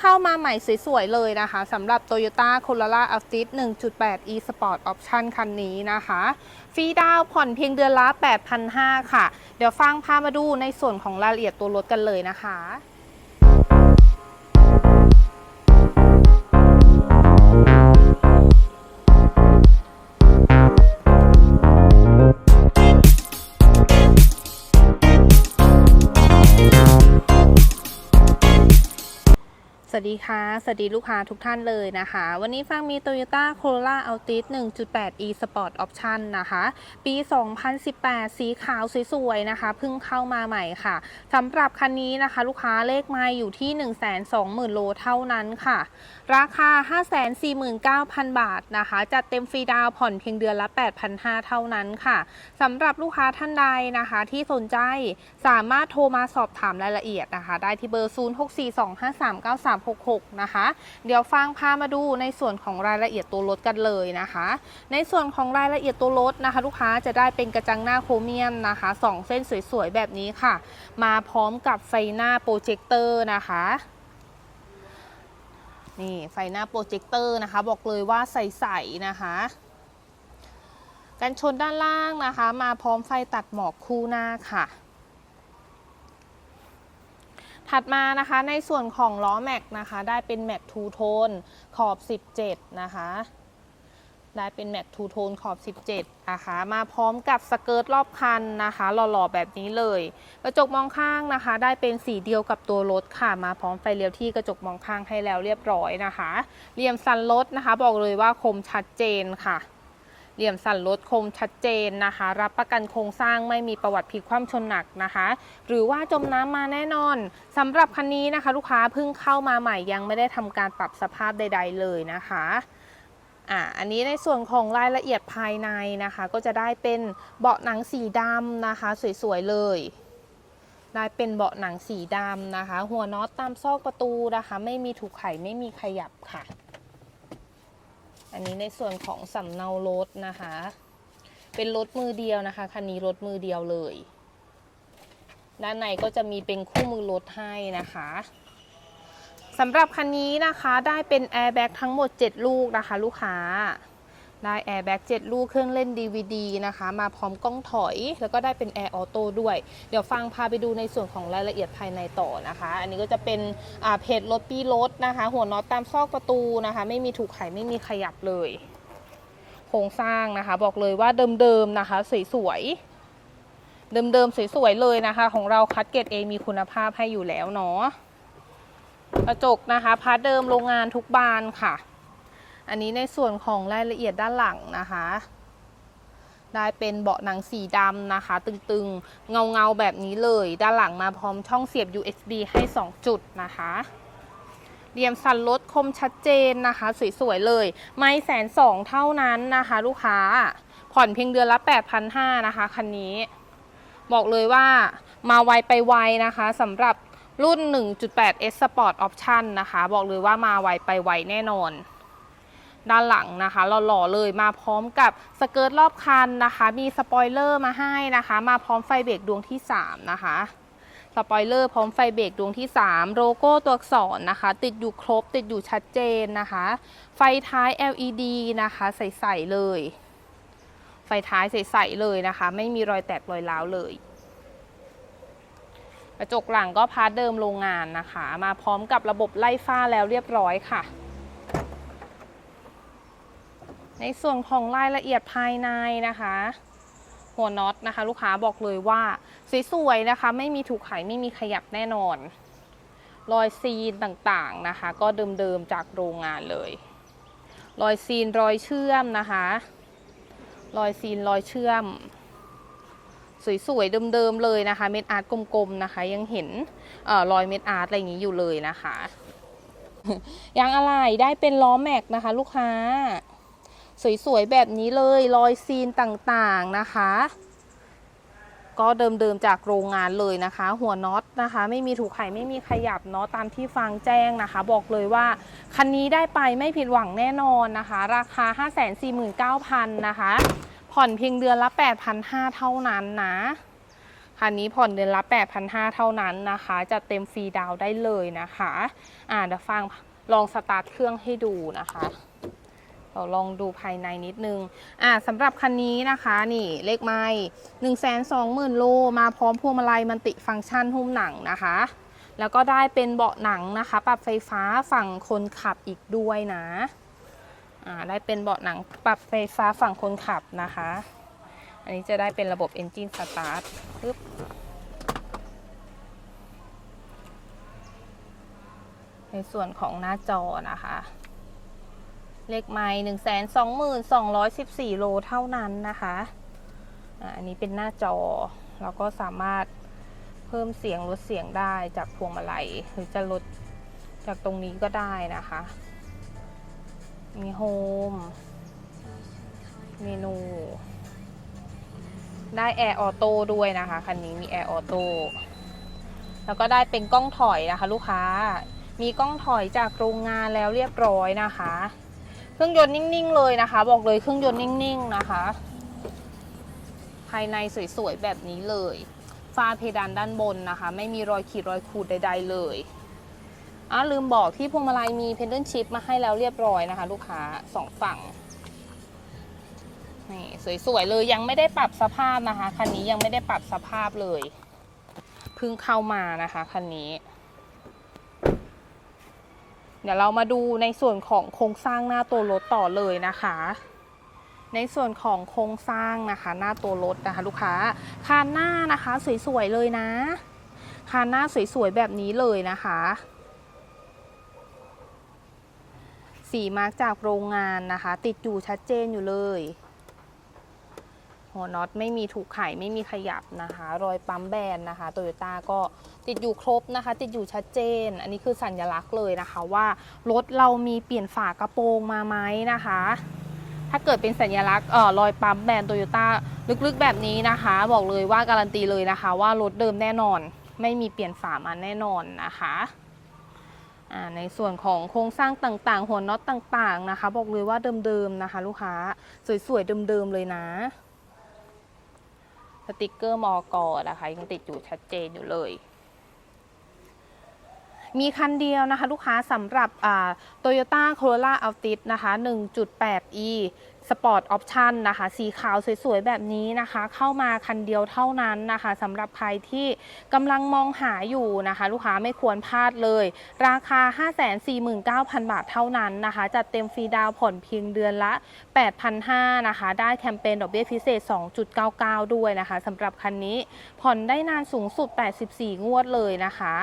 เข้ามาใหม่สวยๆเลยนะคะสำหรับ Toyota Corolla Altis 1.8 e Sport Option คันนี้นะคะ ฟรีดาวผ่อนเพียงเดือนละ 8,500 ค่ะ เดี๋ยวฟังพามาดูในส่วนของรายละเอียดตัวรถกันเลยนะคะ สวัสดีค่ะ สวัสดีลูกค้าทุกท่านเลยนะคะ วันนี้ฟังมี Toyota Corolla Altis 1.8 e Sport Option นะคะ ปี 2018 สีขาวสวยๆ นะคะเพิ่งเข้ามาใหม่ค่ะสำหรับคันนี้นะคะ ลูกค้าเลขไม้อยู่ที่ 120,000 โลเท่านั้นค่ะ ราคา 549,000 บาทนะคะ จัดเต็มฟรีดาวผ่อนเพียงเดือนละ 8,500 เท่านั้นค่ะสำหรับลูกค้าท่านใดนะคะที่สนใจสามารถโทรมาสอบถามรายละเอียดนะคะ ได้ที่เบอร์ 06425393 3366 นะคะ เดี๋ยวฟังพามาดูในส่วนของรายละเอียดตัวรถกันเลยนะคะ ในส่วนของรายละเอียดตัวรถนะคะ ลูกค้าจะได้เป็นกระจังหน้าโครเมียมนะคะสองเส้นสวยๆ แบบนี้ค่ะ มาพร้อมกับไฟหน้าโปรเจคเตอร์นะคะนี่ไฟหน้าโปรเจคเตอร์นะคะ บอกเลยว่าใสๆนะคะกันชนด้านล่างนะคะ มาพร้อมไฟตัดหมอกคู่หน้าค่ะ ถัดมานะคะในส่วนของล้อแม็กนะคะได้เป็นแม็กทูโทนขอบ 17 นะคะได้เป็นแม็กทูโทนขอบ 17 นะคะ มาพร้อมกับสเกิร์ตรอบคันนะคะ หล่อๆ แบบนี้เลย กระจกมองข้างนะคะ ได้เป็นสีเดียวกับตัวรถค่ะ มาพร้อมไฟเลี้ยวที่กระจกมองข้างให้แล้วเรียบร้อยนะคะเหลี่ยมสันรถนะคะ บอกเลยว่าคมชัดเจนค่ะ เหลี่ยมสันรถคมชัดเจนนะคะ รับประกันโครงสร้างไม่มีประวัติพลิกคว่ำชนหนักนะคะ หรือว่าจมน้ำมาแน่นอนสำหรับคันนี้นะคะ ลูกค้าเพิ่งเข้ามาใหม่ยังไม่ได้ทำการปรับสภาพใด ๆ เลยนะคะอ่าอันนี้ในส่วนของรายละเอียดภายในนะคะ ก็จะได้เป็นเบาะหนังสีดำนะคะ สวยๆเลยได้เป็นเบาะหนังสีดำนะคะ หัวน็อตตามซอกประตูนะคะ ไม่มีถูกไขไม่มีขยับค่ะ อันนี้ในส่วนของสำเนารถนะคะ เป็นรถมือเดียวนะคะคันนี้รถมือเดียวเลย ด้านในก็จะมีเป็นคู่มือรถให้นะคะสำหรับคันนี้นะคะได้เป็นแอร์แบ็กทั้งหมด 7 ลูกนะคะ ลูกค้า ได้แอร์แบ็ก7ลูกเครื่องเล่น DVD นะคะ มาพร้อมกล้องถอย แล้วก็ได้เป็นแอร์ออโต้ด้วย เดี๋ยวฟังพาไปดูในส่วนของรายละเอียดภายในต่อนะคะ อันนี้ก็จะเป็นเพจรถปีรถนะคะ หัวน็อตตามซอกประตูนะคะ ไม่มีถูกไขไม่มีขยับเลยโครงสร้างนะคะ บอกเลยว่าเดิมๆนะคะสวยๆเดิมๆสวยๆเลยนะคะ ของเราคัดเกรดเอมีคุณภาพให้อยู่แล้วเนาะกระจกนะคะพาร์ทเดิมโรงงานทุกบานค่ะ อันนี้ในส่วนของรายละเอียดด้านหลังนะคะ ได้เป็นเบาะหนังสีดำนะคะ ตึงๆ เงาๆ แบบนี้เลย ด้านหลังมาพร้อมช่องเสียบ USB ให้ 2 จุดนะคะเหลี่ยมสันรถคมชัดเจนนะคะ สวย ๆ เลย ไม่แสนสองเท่านั้นนะคะ ลูกค้า ผ่อนเพียงเดือนละ 8,500นะคะ คันนี้ บอกเลยว่ามาไวไปไวนะคะสำหรับรุ่น 1.8 S Sport Option นะคะ บอกเลยว่ามาไวไปไวแน่นอน ด้านหลังนะคะหล่อๆเลยมาพร้อมกับสเกิร์ตรอบคันนะคะ มีสปอยเลอร์มาให้นะคะ มาพร้อมไฟเบรกดวงที่ 3 นะคะสปอยเลอร์พร้อมไฟเบรกดวงที่ 3 โลโก้ตัวอักษรนะคะ ติดอยู่ครบติดอยู่ชัดเจนนะคะ ไฟท้าย LED นะคะใสๆเลย ไฟท้ายใสๆเลยนะคะ ไม่มีรอยแตกรอยร้าวเลยกระจกหลังก็พาร์ทเดิมโรงงานนะคะ มาพร้อมกับระบบไล่ฟ้าแล้วเรียบร้อยค่ะ ในส่วนของรายละเอียดภายในนะคะ หัวน็อตนะคะ ลูกค้าบอกเลยว่าสวยๆนะคะ ไม่มีถูกไขไม่มีขยับแน่นอน รอยซีนต่างๆนะคะ ก็เดิมๆจากโรงงานเลย รอยซีนรอยเชื่อมนะคะ รอยซีนรอยเชื่อม สวยๆเดิมๆเลยนะคะ เม็ดอาร์ตกลมๆนะคะ ยังเห็นอรอยเม็ดอาร์ตอะไรอย่างนี้อยู่เลยนะคะยางอะไรได้เป็นล้อแม็กนะคะ ลูกค้า สวยๆ แบบนี้เลยรอยซีนต่างๆนะคะ ก็เดิมๆจากโรงงานเลยนะคะ หัวน็อตนะคะ ไม่มีถูกไขไม่มีขยับเนาะตามที่ฟังแจ้งนะคะ บอกเลยว่า คันนี้ได้ไปไม่ผิดหวังแน่นอนนะคะ ราคา 549,000 นะคะ ผ่อนเพียงเดือนละ 8,500 เท่านั้นนะคันนี้ผ่อนเดือนละ 8,500 เท่านั้นนะคะ จะเต็มฟรีดาวได้เลยนะคะ อ่าเดี๋ยวฟังลองสตาร์ทเครื่องให้ดูนะคะ เราลองดูภายในนิดนึง อ่าสำหรับคันนี้นะคะนี่เลขไม้หนึ่งแสนสองหมื่นโลมาพร้อมพวงมาลัยมันติฟังก์ชันหุ้มหนังนะคะ แล้วก็ได้เป็นเบาะหนังนะคะ ปรับไฟฟ้าฝั่งคนขับอีกด้วยนะ อ่าได้เป็นเบาะหนังปรับไฟฟ้าฝั่งคนขับนะคะ อันนี้จะได้เป็นระบบ Engine Start ปึ๊บในส่วนของหน้าจอนะคะ เลขไม้หนึ่งแสนสองหมื่นสองร้อยสิบสี่โลเท่านั้นนะคะอันนี้เป็นหน้าจอ เราก็สามารถเพิ่มเสียงลดเสียงได้จากพวงมาลัย หรือจะลดจากตรงนี้ก็ได้นะคะ มีโฮม เมนู ได้แอร์ออโต้ด้วยนะคะ คันนี้มีแอร์ออโต้แล้วก็ได้เป็นกล้องถอยนะคะ ลูกค้า มีกล้องถอยจากโรงงานแล้วเรียบร้อยนะคะ เครื่องยนต์นิ่งๆเลยนะคะ บอกเลยเครื่องยนต์นิ่งๆนะคะ ภายในสวยๆแบบนี้เลยฝ้าเพดานด้านบนนะคะ ไม่มีรอยขีดรอยขูดใด ๆ เลยอะลืมบอกที่พวงมาลัยมีเพนเดิลชิพมาให้แล้วเรียบร้อยนะคะ ลูกค้าสองฝั่งนี่สวยๆเลยยังไม่ได้ปรับสภาพนะคะคันนี้ยังไม่ได้ปรับสภาพเลยเพิ่งเข้ามานะคะคันนี้ ดี๋ยวเรามาดูในส่วนของโครงสร้างหน้าตัวรถต่อเลยนะคะ ในส่วนของโครงสร้างนะคะ หน้าตัวรถนะคะ ลูกค้าคานหน้านะคะสวยๆเลยนะ คานหน้าสวยๆแบบนี้เลยนะคะ สีมาร์กจากโรงงานนะคะ ติดอยู่ชัดเจนอยู่เลย หัวน็อตไม่มีถูกไขไม่มีขยับนะคะ รอยปั๊มแบนนะคะโตโยต้าก็ติดอยู่ครบนะคะ ติดอยู่ชัดเจน อันนี้คือสัญลักษณ์เลยนะคะว่ารถเรามีเปลี่ยนฝากระโปรงมาไหมนะคะ ถ้าเกิดเป็นสัญลักษณ์เอ่อรอยปั๊มแบรนด์โตโยต้าลึกๆแบบนี้นะคะ บอกเลยว่าการันตีเลยนะคะ ว่ารถเดิมแน่นอน ไม่มีเปลี่ยนฝามาแน่นอนนะคะในส่วนของโครงสร้างต่างๆ หัวน็อตต่างๆนะคะ บอกเลยว่าเดิมๆนะคะ ลูกค้า สวยๆเดิมๆเลยนะ สติกเกอร์มอกอนะคะยังติดอยู่ชัดเจนอยู่เลย มีคันเดียวนะคะ ลูกค้าสำหรับ Toyota Corolla Altis นะคะ 1.8e สปอร์ตออปชันนะคะ สีขาวสวยๆ แบบนี้นะคะ เข้ามาคันเดียวเท่านั้นนะคะสำหรับใครที่กำลังมองหาอยู่นะคะ ลูกค้าไม่ควรพลาดเลย ราคา 549,000 บาทเท่านั้นนะคะ จัดเต็มฟรีดาวผ่อนเพียงเดือนละ 8,500นะคะ ได้แคมเปญดอกเบี้ยพิเศษ 2.99 ด้วยนะคะสำหรับคันนี้ผ่อนได้นานสูงสุด 84 งวดเลยนะคะ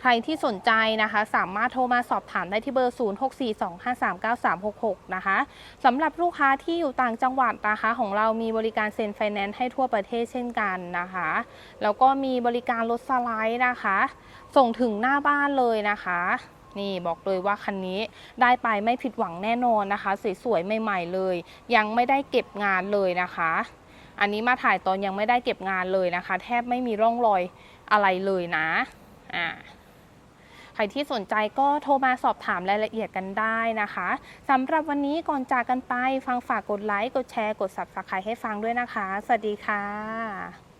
ใครที่สนใจนะคะ สามารถโทรมาสอบถามได้ที่เบอร์ 0642539366 นะคะสำหรับลูกค้าที่ที่อยู่ต่างจังหวัดนะคะ ของเรามีบริการเซ็นไฟแนนซ์ให้ทั่วประเทศเช่นกันนะคะ แล้วก็มีบริการรถสไลด์นะคะ ส่งถึงหน้าบ้านเลยนะคะนี่บอกเลยว่าคันนี้ได้ไปไม่ผิดหวังแน่นอนนะคะ สวยๆใหม่ๆเลย ยังไม่ได้เก็บงานเลยนะคะ อันนี้มาถ่ายตอนยังไม่ได้เก็บงานเลยนะคะ แทบไม่มีร่องรอยอะไรเลยนะอ่า ใครที่สนใจก็โทรมาสอบถามรายละเอียดกันได้นะคะสำหรับวันนี้ก่อนจากกันไปฟังฝากกดไลค์ กดแชร์ กด subscribe ให้ฟังด้วยนะคะ สวัสดีค่ะ